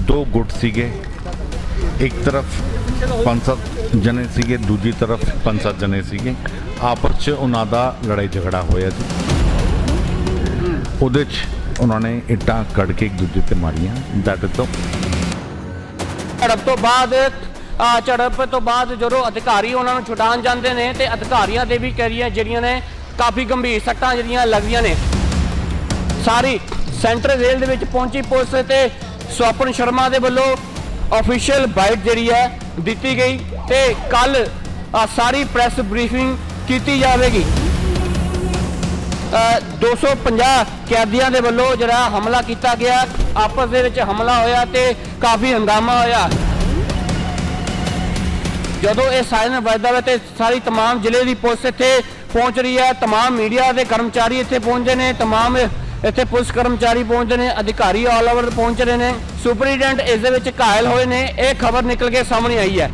ਦੋ ਗੁੱਟ ਸੀਗੇ ਇੱਕ ਤਰਫ ਪੰਜ ਸੱਤ ਜਣੇ ਸੀਗੇ ਦੂਜੀ ਤਰਫ ਪੰਜ ਸੱਤ ਜਣੇ ਸੀਗੇ ਆਪਸ 'ਚ ਉਹਨਾਂ ਦਾ ਲੜਾਈ ਝਗੜਾ ਹੋਇਆ ਸੀ ਉਹਦੇ 'ਚ ਉਹਨਾਂ ਨੇ ਇੱਟਾਂ ਕੱਢ ਕੇ ਇੱਕ ਦੂਜੇ ਤੇ ਮਾਰੀਆਂ ਦੈਟ ਇਜ਼ ਤੋਂ ਝੜਪ ਤੋਂ ਬਾਅਦ, ਆ ਝੜਪ ਤੋਂ ਬਾਅਦ ਜਦੋਂ ਅਧਿਕਾਰੀ ਉਹਨਾਂ ਨੂੰ ਛੁਡਾਉਣ ਜਾਂਦੇ ਨੇ ਤੇ ਅਧਿਕਾਰੀਆਂ ਦੇ ਵੀ ਕਰੀਆਂ ਜਿਹੜੀਆਂ ਨੇ, ਕਾਫੀ ਗੰਭੀਰ ਸੱਟਾਂ ਜਿਹੜੀਆਂ ਲੱਗਦੀਆਂ ਨੇ। ਸਾਰੀ ਸੈਂਟਰਲ ਜੇਲ੍ਹ ਦੇ ਵਿੱਚ ਪਹੁੰਚੀ ਪੁਲਿਸ ਤੇ ਸਵਪਨ ਸ਼ਰਮਾ ਦੇ ਵੱਲੋਂ ਅਫੀਸ਼ੀਅਲ ਬਾਈਟ ਜਿਹੜੀ ਹੈ ਦਿੱਤੀ ਗਈ ਤੇ ਕੱਲ ਸਾਰੀ ਪ੍ਰੈਸ ਬਰੀਫਿੰਗ ਕੀਤੀ ਜਾਵੇਗੀ। ਅ, 250 ਕੈਦੀਆਂ ਦੇ ਵੱਲੋਂ ਜਿਹੜਾ ਹਮਲਾ ਕੀਤਾ ਗਿਆ ਆਪਸ ਦੇ ਵਿੱਚ ਹਮਲਾ ਹੋਇਆ ਤੇ ਕਾਫੀ ਹੰਗਾਮਾ ਹੋਇਆ। ਜਦੋਂ ਇਹ ਸਾਇਰਨ ਵੱਜਦਾ ਵਾ ਤੇ ਸਾਰੀ ਤਮਾਮ ਜ਼ਿਲ੍ਹੇ ਦੀ ਪੁਲਿਸ ਇੱਥੇ ਪਹੁੰਚ ਰਹੀ ਹੈ ਤਮਾਮ ਮੀਡੀਆ ਦੇ ਕਰਮਚਾਰੀ ਇੱਥੇ ਪਹੁੰਚਦੇ ਨੇ ਤਮਾਮ ਇੱਥੇ ਪੁਲਿਸ ਕਰਮਚਾਰੀ ਪਹੁੰਚਦੇ ਨੇ, ਅਧਿਕਾਰੀ ਆਲ ਓਵਰ ਪਹੁੰਚ ਰਹੇ ਨੇ। ਸੁਪਰੀਡੈਂਟ ਇਸ ਦੇ ਵਿੱਚ ਘਾਇਲ ਹੋਏ ਨੇ। ਇਹ ਖਬਰ ਨਿਕਲ ਕੇ ਸਾਹਮਣੇ ਆਈ ਹੈ।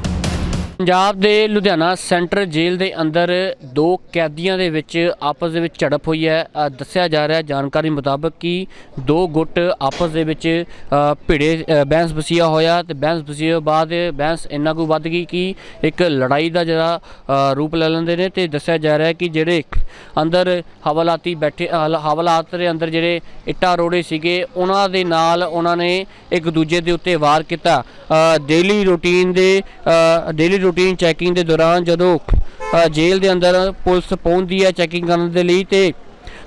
ਪੰਜਾਬ ਦੇ ਲੁਧਿਆਣਾ ਸੈਂਟਰ ਜੇਲ੍ਹ ਦੇ ਅੰਦਰ ਦੋ ਕੈਦੀਆਂ ਦੇ ਵਿੱਚ ਆਪਸ ਦੇ ਵਿੱਚ ਝੜਪ ਹੋਈ ਹੈ। ਦੱਸਿਆ ਜਾ ਰਿਹਾ ਹੈ, ਜਾਣਕਾਰੀ ਮੁਤਾਬਕ ਕਿ ਦੋ ਗੁੱਟ ਆਪਸ ਦੇ ਵਿੱਚ ਭਿੜੇ ਬੈਂਸ ਬਹਿਸ ਬਸੀਆ ਹੋਇਆ ਤੇ ਬਹਿਸ ਬਸੀਆ ਬਾਅਦ ਬਹਿਸ ਇੰਨਾ ਕੁ ਵੱਧ ਗਈ ਕਿ ਇੱਕ ਲੜਾਈ ਦਾ ਜਿਹੜਾ ਰੂਪ ਲੈ ਲੈਂਦੇ ਨੇ ਤੇ ਦੱਸਿਆ ਜਾ ਰਿਹਾ ਹੈ ਕਿ ਜਿਹੜੇ ਅੰਦਰ ਹਵਾਲਾਤੀ ਬੈਠੇ ਹਵਾਲਾਤ ਦੇ ਅੰਦਰ ਜਿਹੜੇ ਇੱਟਾਂ ਰੋੜੇ ਸੀਗੇ, ਉਹਨਾਂ ਦੇ ਨਾਲ ਉਹਨਾਂ ਨੇ ਇੱਕ ਦੂਜੇ ਦੇ ਉੱਤੇ ਵਾਰ ਕੀਤਾ। ਡੇਲੀ ਰੂਟੀਨ ਦੇ ਡੇਲੀ ਰੂਟੀਨ ਚੈਕਿੰਗ ਦੇ ਦੌਰਾਨ ਜਦੋਂ ਜੇਲ੍ਹ ਦੇ ਅੰਦਰ ਪੁਲਿਸ ਪਹੁੰਚਦੀ ਹੈ ਚੈਕਿੰਗ ਕਰਨ ਦੇ ਲਈ ਤੇ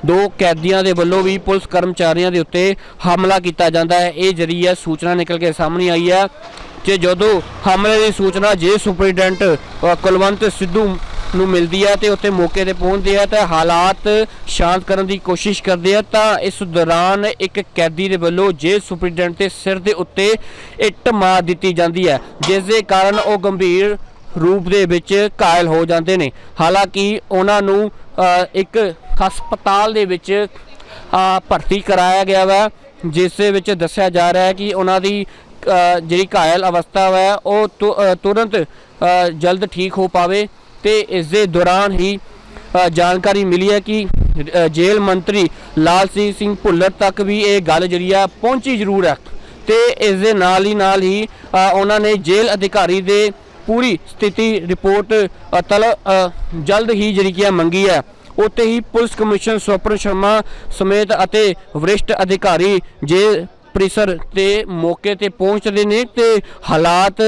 ਦੋ ਕੈਦੀਆਂ ਦੇ ਵੱਲੋਂ ਵੀ ਪੁਲਿਸ ਕਰਮਚਾਰੀਆਂ ਦੇ ਉੱਤੇ ਹਮਲਾ ਕੀਤਾ ਜਾਂਦਾ ਹੈ। ਇਹ ਜਿਹੜੀ ਸੂਚਨਾ ਨਿਕਲ ਕੇ ਸਾਹਮਣੇ ਆਈ ਹੈ ਕਿ ਜਦੋਂ ਹਮਲੇ ਦੀ ਸੂਚਨਾ ਜੇ ਸੁਪਰਡੈਂਟ ਕੁਲਵੰਤ ਸਿੱਧੂ ਨੂੰ ਮਿਲਦੀ ਹੈ ਤੇ ਉੱਥੇ ਮੌਕੇ ਤੇ ਪਹੁੰਚਦੇ ਆ ਤਾਂ ਹਾਲਾਤ ਸ਼ਾਂਤ ਕਰਨ ਦੀ ਕੋਸ਼ਿਸ਼ ਕਰਦੇ ਆ ਤਾਂ ਇਸ ਦੌਰਾਨ ਇੱਕ ਕੈਦੀ ਦੇ ਵੱਲੋਂ ਜੇ ਸੁਪਰਡੈਂਟ ਦੇ ਸਿਰ ਦੇ ਉੱਤੇ ਇੱਟ ਮਾਰ ਦਿੱਤੀ ਜਾਂਦੀ ਹੈ, ਜਿਸ ਦੇ ਕਾਰਨ ਉਹ ਗੰਭੀਰ ਰੂਪ ਦੇ ਵਿੱਚ ਘਾਇਲ ਹੋ ਜਾਂਦੇ ਨੇ। ਹਾਲਾਂਕਿ ਉਹਨਾਂ ਨੂੰ ਇੱਕ ਹਸਪਤਾਲ ਦੇ ਵਿੱਚ ਭਰਤੀ ਕਰਾਇਆ ਗਿਆ ਵਾ, ਜਿਸ ਦੇ ਵਿੱਚ ਦੱਸਿਆ ਜਾ ਰਿਹਾ ਹੈ ਕਿ ਉਹਨਾਂ ਦੀ ਜਿਹੜੀ ਘਾਇਲ ਅਵਸਥਾ ਹੈ ਉਹ ਤੁ- ਤੁਰੰਤ ਜਲਦ ਠੀਕ ਹੋ ਪਾਵੇ ਤੇ ਇਸ ਦੇ ਦੌਰਾਨ ਹੀ ਜਾਣਕਾਰੀ ਮਿਲੀ ਹੈ ਕਿ ਜੇਲ੍ਹ ਮੰਤਰੀ ਲਾਲ ਸਿੰਘ ਭੁੱਲਰ ਤੱਕ ਵੀ ਇਹ ਗੱਲ ਜਿਹੜੀ ਆ ਪਹੁੰਚੀ ਜ਼ਰੂਰ ਹੈ ਤੇ ਇਸ ਦੇ ਨਾਲ ਹੀ ਨਾਲ ਹੀ ਉਹਨਾਂ ਨੇ ਜੇਲ੍ਹ ਅਧਿਕਾਰੀ ਦੇ ਪੂਰੀ ਸਥਿਤੀ ਰਿਪੋਰਟ ਤਲ ਜਲਦ ਹੀ ਜਿਹੜੀ ਕੀ ਹੈ ਮੰਗੀ ਹੈ। ਉੱਥੇ ਹੀ ਪੁਲਿਸ ਕਮਿਸ਼ਨ ਸਵਪਨ ਸ਼ਰਮਾ ਸਮੇਤ ਅਤੇ ਵਰਿਸ਼ਟ ਅਧਿਕਾਰੀ ਜੇ ਪ੍ਰੀਸਰ ਤੇ ਮੌਕੇ ਤੇ ਪਹੁੰਚਦੇ ਨੇ ਤੇ ਹਾਲਾਤ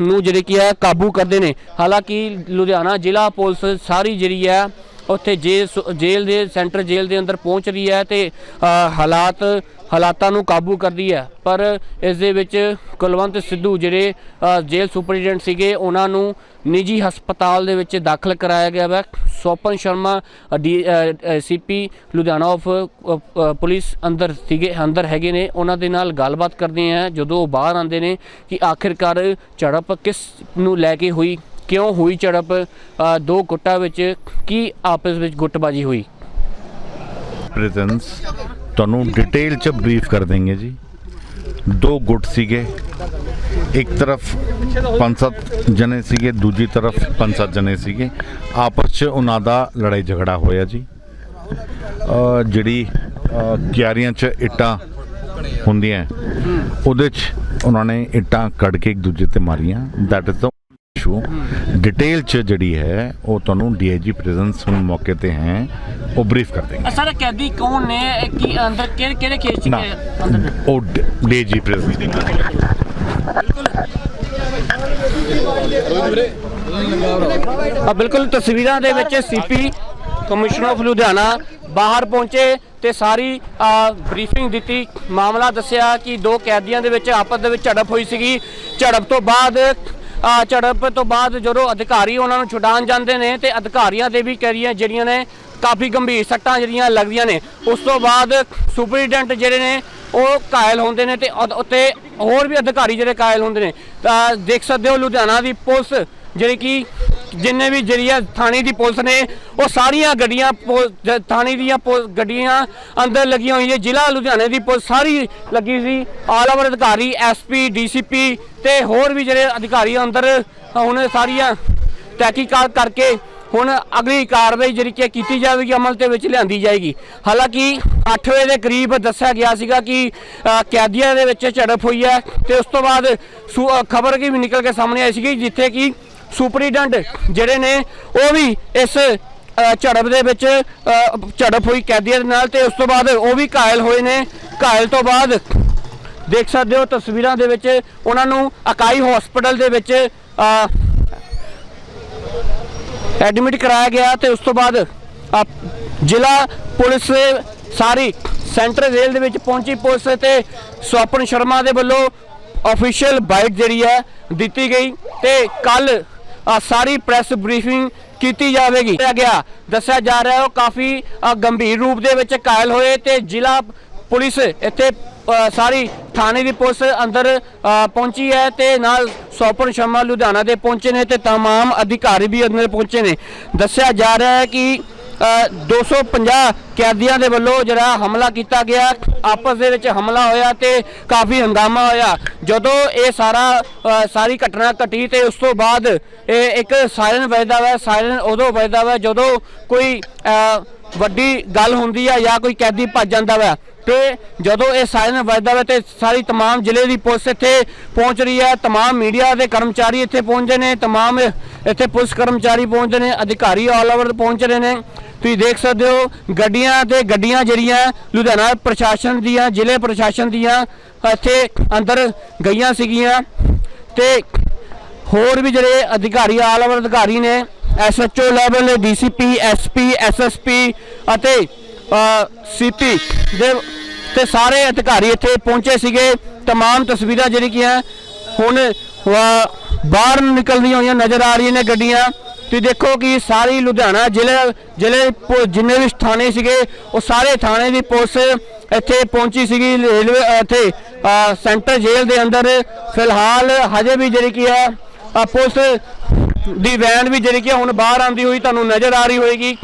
ਨੂੰ ਜਿਹੜੇ ਕੀ ਹੈ ਕਾਬੂ ਕਰਦੇ ਨੇ। ਹਾਲਾਂਕਿ ਲੁਧਿਆਣਾ ਜ਼ਿਲ੍ਹਾ ਪੁਲਿਸ ਸਾਰੀ ਜਿਹੜੀ ਹੈ ਉੱਥੇ ਜੇ- ਜੇਲ੍ਹ ਦੇ, ਸੈਂਟਰ ਜੇਲ੍ਹ ਦੇ ਅੰਦਰ ਪਹੁੰਚ ਰਹੀ ਹੈ ਤੇ ਹਾਲਾਤ ਹਾਲਾਤਾਂ ਨੂੰ ਕਾਬੂ ਕਰਦੀ ਹੈ। ਪਰ ਇਸ ਦੇ ਵਿੱਚ ਕੁਲਵੰਤ ਸਿੱਧੂ ਜਿਹੜੇ ਜੇਲ੍ਹ ਸੁਪਰਡੈਂਟ ਸੀਗੇ, ਉਹਨਾਂ ਨੂੰ ਨਿੱਜੀ ਹਸਪਤਾਲ ਦੇ ਵਿੱਚ ਦਾਖਲ ਕਰਾਇਆ ਗਿਆ ਹੈ Swapan Sharma CP, Ludhiana of police ਅੰਦਰ ਸੀਗੇ, ਅੰਦਰ ਹੈਗੇ ਨੇ। ਉਹਨਾਂ ਦੇ ਨਾਲ ਗੱਲਬਾਤ ਕਰਦੇ ਆ, ਜਦੋਂ ਉਹ ਬਾਹਰ ਆਉਂਦੇ ਨੇ ਕਿ ਆਖਿਰਕਾਰ ਝੜਪ ਕਿਸ ਨੂੰ ਲੈ ਕੇ ਹੋਈ, ਕਿਉਂ ਹੋਈ ਝੜਪ? ਦੋ ਗੁੱਟਾਂ ਵਿੱਚ ਕੀ ਆਪਸ ਵਿੱਚ ਗੁੱਟਬਾਜੀ ਹੋਈ? ਪ੍ਰੈਜ਼ੈਂਸ ਤੁਹਾਨੂੰ ਡਿਟੇਲ ਚ ਬਰੀਫ ਕਰ ਦੇਂਗੇ ਜੀ। ਦੋ ਗੁੱਟ ਸੀਗੇ, ਇੱਕ ਤਰਫ ਪੰਜ ਸੱਤ ਜਣੇ ਸੀਗੇ, ਦੂਜੀ ਤਰਫ ਪੰਜ ਸੱਤ ਜਣੇ ਸੀਗੇ। ਆਪਸ ਚ ਉਹਨਾਂ ਦਾ ਲੜਾਈ ਝਗੜਾ ਹੋਇਆ ਜੀ। ਜਿਹੜੀ ਕਿਆਰੀਆਂ ਚ ਇੱਟਾਂ ਹੁੰਦੀਆਂ, ਉਹਦੇ ਚ ਉਹਨਾਂ ਨੇ ਇੱਟਾਂ ਕੱਢ ਕੇ ਇੱਕ ਦੂਜੇ ਤੇ ਮਾਰੀਆਂ। That is the issue detail ਚ ਜਿਹੜੀ ਹੈ ਉਹ ਤੁਹਾਨੂੰ ਡੀਆਈਜੀ ਪ੍ਰੈਜ਼ੈਂਸ ਹੁਣ ਮੌਕੇ ਤੇ ਹੈ ਉਹ ਬਰੀਫ ਕਰ ਦੇਂਗੇ ਸਰ ਕੈਦੀ ਕੌਣ ਨੇ? ਕੀ ਅੰਦਰ ਕਿਹੜੇ ਕਿਹੜੇ ਕੇਸ ਨਾ ਉਹ ਡੀਆਈਜੀ ਪ੍ਰੈਜ਼ੈਂਸ ਆ ਬਿਲਕੁਲ ਤਸਵੀਰਾਂ ਦੇ ਵਿੱਚ ਸੀਪੀ ਕਮਿਸ਼ਨਰ ਆਫ ਲੁਧਿਆਣਾ ਬਾਹਰ ਪਹੁੰਚੇ ਤੇ ਸਾਰੀ ਬਰੀਫਿੰਗ ਦਿੱਤੀ। ਮਾਮਲਾ ਦੱਸਿਆ ਕਿ ਦੋ ਕੈਦੀਆਂ ਦੇ ਵਿੱਚ ਆਪਸ ਦੇ ਵਿੱਚ ਝੜਪ ਹੋਈ ਸੀਗੀ। ਝੜਪ ਤੋਂ ਬਾਅਦ ਝੜਪ ਤੋਂ ਬਾਅਦ ਜਦੋਂ ਅਧਿਕਾਰੀ ਉਹਨਾਂ ਨੂੰ ਛੁਡਾਉਣ ਜਾਂਦੇ ਨੇ ਤੇ ਅਧਿਕਾਰੀਆਂ ਦੇ ਵੀ ਕਰੀਆਂ ਜਿਹੜੀਆਂ ਨੇ ਕਾਫੀ ਗੰਭੀਰ ਸੱਟਾਂ ਜਿਹੜੀਆਂ ਲੱਗਦੀਆਂ ਨੇ। ਉਸ ਤੋਂ ਬਾਅਦ ਸੁਪਰੀਡੈਂਟ ਜਿਹੜੇ ਨੇ, ਉਹ ਘਾਇਲ ਹੁੰਦੇ ਨੇ ਤੇ ਉੱਤੇ ਹੋਰ ਵੀ ਅਧਿਕਾਰੀ ਜਿਹੜੇ ਘਾਇਲ ਹੁੰਦੇ ਨੇ। ਤਾਂ ਦੇਖ ਸਕਦੇ ਹੋ ਲੁਧਿਆਣਾ ਦੀ ਪੁਲਿਸ ਜਿਹੜੀ ਕਿ ਜਿੰਨੇ ਵੀ ਜਿਹੜੀਆਂ ਥਾਣੇ ਦੀ ਪੁਲਿਸ ਨੇ, ਉਹ ਸਾਰੀਆਂ ਗੱਡੀਆਂ ਪੁ- ਥਾਣੇ ਦੀਆਂ ਪੁ- ਗੱਡੀਆਂ ਅੰਦਰ ਲੱਗੀਆਂ ਹੋਈਆਂ ਜ਼ਿਲ੍ਹਾ ਲੁਧਿਆਣੇ ਦੀ ਪੁਲਿਸ ਸਾਰੀ ਲੱਗੀ ਸੀ। ਆਲ ਓਵਰ ਅਧਿਕਾਰੀ ਐਸਪੀ ਡੀਸੀਪੀ ਤੇ ਹੋਰ ਵੀ ਜਿਹੜੇ ਅਧਿਕਾਰੀ ਅੰਦਰ ਹੁਣ ਸਾਰੀਆਂ ਤਹਿਕੀਕਾਤ ਕਰਕੇ ਹੁਣ ਅਗਲੀ ਕਾਰਵਾਈ ਜਿਹੜੀ ਕਿ ਕੀਤੀ ਜਾਵੇਗੀ, ਅਮਲ ਦੇ ਵਿੱਚ ਲਿਆਂਦੀ ਜਾਏਗੀ। ਹਾਲਾਂਕਿ 8 ਵਜੇ ਦੇ ਕਰੀਬ ਦੱਸਿਆ ਗਿਆ ਸੀਗਾ ਕਿ ਕੈਦੀਆਂ ਦੇ ਵਿੱਚ ਝੜਪ ਹੋਈ ਹੈ ਤੇ ਉਸ ਤੋਂ ਬਾਅਦ ਖਬਰ ਕੀ ਵੀ ਨਿਕਲ ਕੇ ਸਾਹਮਣੇ ਆਈ ਸੀਗੀ, ਜਿੱਥੇ ਕਿ ਸੁਪਰੀਡੈਂਟ ਜਿਹੜੇ ਨੇ, ਉਹ ਵੀ ਇਸ ਝੜਪ ਦੇ ਵਿੱਚ ਝੜਪ ਹੋਈ ਕੈਦੀਆਂ ਦੇ ਨਾਲ ਤੇ ਉਸ ਤੋਂ ਬਾਅਦ ਉਹ ਵੀ ਘਾਇਲ ਹੋਏ ਨੇ। ਘਾਇਲ ਤੋਂ ਬਾਅਦ ਦੇਖ ਸਕਦੇ ਹੋ ਤਸਵੀਰਾਂ ਦੇ ਵਿੱਚ ਉਹਨਾਂ ਨੂੰ ਅਕਾਈ ਹਸਪੀਟਲ ਦੇ ਵਿੱਚ ਐਡਮਿਟ ਕਰਾਇਆ ਗਿਆ ਤੇ ਉਸ ਤੋਂ ਬਾਅਦ ਜ਼ਿਲ੍ਹਾ ਪੁਲਿਸ ਸਾਰੀ ਸੈਂਟਰ ਜੇਲ੍ਹ ਦੇ ਵਿੱਚ ਪਹੁੰਚੀ ਪੁਲਿਸ ਤੇ ਸਵਪਨ ਸ਼ਰਮਾ ਦੇ ਵੱਲੋਂ ਅਫੀਸ਼ੀਅਲ ਬਾਈਟ ਜਿਹੜੀ ਹੈ ਦਿੱਤੀ ਗਈ ਤੇ ਕੱਲ ਸਾਰੀ ਪ੍ਰੈਸ ਬਰੀਫਿੰਗ ਕੀਤੀ ਜਾਵੇਗੀ ਕਿਹਾ ਗਿਆ ਦੱਸਿਆ ਜਾ ਰਿਹਾ ਹੈ ਉਹ ਕਾਫੀ ਅ, ਗੰਭੀਰ ਰੂਪ ਦੇ ਵਿੱਚ ਘਾਇਲ ਹੋਏ ਤੇ ਜ਼ਿਲ੍ਹਾ ਪੁਲਿਸ ਇੱਥੇ ਅ, ਸਾਰੀ ਥਾਣੇ ਦੀ ਪੁਲਿਸ ਅੰਦਰ ਅ, ਪਹੁੰਚੀ ਹੈ ਤੇ ਨਾਲ ਸੋਪਨ ਸ਼ਰਮਾ ਲੁਧਿਆਣਾ ਦੇ ਪਹੁੰਚੇ ਨੇ ਤੇ तमाम ਅਧਿਕਾਰੀ ਵੀ ਅੰਦਰ ਪਹੁੰਚੇ ਨੇ ਦੱਸਿਆ ਜਾ ਰਿਹਾ ਹੈ ਕਿ ਅ, 250 ਕੈਦੀਆਂ ਦੇ ਵੱਲੋਂ ਜਿਹੜਾ ਹਮਲਾ ਕੀਤਾ ਗਿਆ, ਆਪਸ ਦੇ ਵਿੱਚ ਹਮਲਾ ਹੋਇਆ ਤੇ ਕਾਫੀ ਹੰਗਾਮਾ ਹੋਇਆ। ਜਦੋਂ ਇਹ ਸਾਰਾ ਸਾਰੀ ਘਟਨਾ ਘਟੀ ਤੇ ਉਸ ਤੋਂ ਬਾਅਦ ਇਹ ਇੱਕ ਸਾਇਰਨ ਵੱਜਦਾ ਵਾ, ਸਾਇਰਨ ਉਦੋਂ ਵੱਜਦਾ ਵਾ ਜਦੋਂ ਕੋਈ ਵੱਡੀ ਗੱਲ ਹੁੰਦੀ ਆ ਜਾਂ ਕੋਈ ਕੈਦੀ ਭੱਜ ਜਾਂਦਾ ਵਾ। ਤੇ ਜਦੋਂ ਇਹ ਸਾਇਰਨ ਵੱਜਦਾ ਵਾ ਤੇ ਸਾਰੀ तमाम ਜ਼ਿਲ੍ਹੇ ਦੀ ਪੁਲਿਸ ਇੱਥੇ ਪਹੁੰਚ ਰਹੀ ਹੈ तमाम ਮੀਡੀਆ ਦੇ ਕਰਮਚਾਰੀ ਇੱਥੇ ਪਹੁੰਚੇ ਨੇ तमाम ਇੱਥੇ ਪੁਲਿਸ ਕਰਮਚਾਰੀ ਪਹੁੰਚੇ ਨੇ ਅਧਿਕਾਰੀ ਆਲ ਓਵਰ ਪਹੁੰਚ ਰਹੇ ਨੇ ਤੁਸੀਂ ਦੇਖ ਸਕਦੇ ਹੋ ਗੱਡੀਆਂ ਤੇ ਗੱਡੀਆਂ ਜਿਹੜੀਆਂ ਲੁਧਿਆਣਾ ਪ੍ਰਸ਼ਾਸਨ ਦੀਆਂ ਜ਼ਿਲ੍ਹੇ ਪ੍ਰਸ਼ਾਸਨ ਦੀਆਂ ਇੱਥੇ ਅੰਦਰ ਗਈਆਂ ਸੀਗੀਆਂ ਤੇ ਹੋਰ ਵੀ ਜਿਹੜੇ ਅਧਿਕਾਰੀ ਆਲ ਓਵਰ ਅਧਿਕਾਰੀ ਨੇ SHO level DCP SP SSP ਅਤੇ ਸੀਪੀ ਦੇ ਤੇ ਸਾਰੇ ਅਧਿਕਾਰੀ ਇੱਥੇ ਪਹੁੰਚੇ ਸੀਗੇ तमाम ਤਸਵੀਰਾਂ ਜਿਹੜੀ ਕੀ ਹੈ ਹੁਣ ਅ, ਬਾਹਰ ਨੂੰ ਨਿਕਲਦੀਆਂ ਹੋਈਆਂ ਨਜ਼ਰ ਆ ਰਹੀਆਂ ਨੇ ਗੱਡੀਆਂ ਤੁਸੀਂ ਦੇਖੋ ਕਿ ਸਾਰੀ ਲੁਧਿਆਣਾ ਜ਼ਿਲ੍ਹੇ ਜ਼ਿਲ੍ਹੇ ਪੁ- ਜਿੰਨੇ ਵੀ ਥਾਣੇ ਸੀਗੇ ਉਹ ਸਾਰੇ ਥਾਣੇ ਦੀ ਪੁਲਿਸ ਇੱਥੇ ਪਹੁੰਚੀ ਸੀਗੀ ਰੇਲਵੇ ਅ, ਇੱਥੇ ਅ, ਸੈਂਟਰ ਜੇਲ੍ਹ ਦੇ ਅੰਦਰ ਫਿਲਹਾਲ ਹਜੇ ਵੀ ਜਿਹੜੀ ਕੀ ਹੈ ਅ, ਪੁਲਿਸ ਦੀ ਵੈਨ ਵੀ ਜਿਹੜੀ ਕਿ ਹੁਣ ਬਾਹਰ ਆਂਦੀ ਹੋਈ ਤੁਹਾਨੂੰ ਨਜ਼ਰ ਆ ਰਹੀ ਹੋਏਗੀ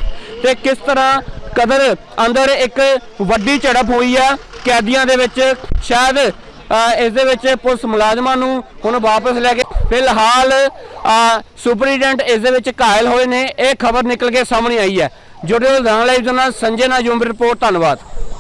ਤੇ ਕਿਸ ਤਰ੍ਹਾਂ ਕਦਰ ਅੰਦਰ ਇੱਕ ਵੱਡੀ ਝੜਪ ਹੋਈ ਆ। ਕੈਦੀਆਂ ਦੇ ਵਿੱਚ ਸ਼ਾਇਦ ਇਸ ਦੇ ਵਿੱਚ ਪੁਲਿਸ ਮੁਲਾਜ਼ਮਾਂ ਨੂੰ ਹੁਣ ਵਾਪਸ ਲੈ ਕੇ ਫਿਲਹਾਲ ਸੁਪਰੀਡੈਂਟ ਇਸ ਦੇ ਵਿੱਚ ਘਾਇਲ ਹੋਏ ਨੇ। ਇਹ ਖਬਰ ਨਿਕਲ ਕੇ ਸਾਹਮਣੇ ਆਈ ਹੈ। ਜੁੜੇ ਹੋਏ ਨਾਲ ਲਈ ਨਾਲ ਸੰਜੇ ਨਾਲ ਜੁੰਮ ਰਿਪੋਰਟ, ਧੰਨਵਾਦ।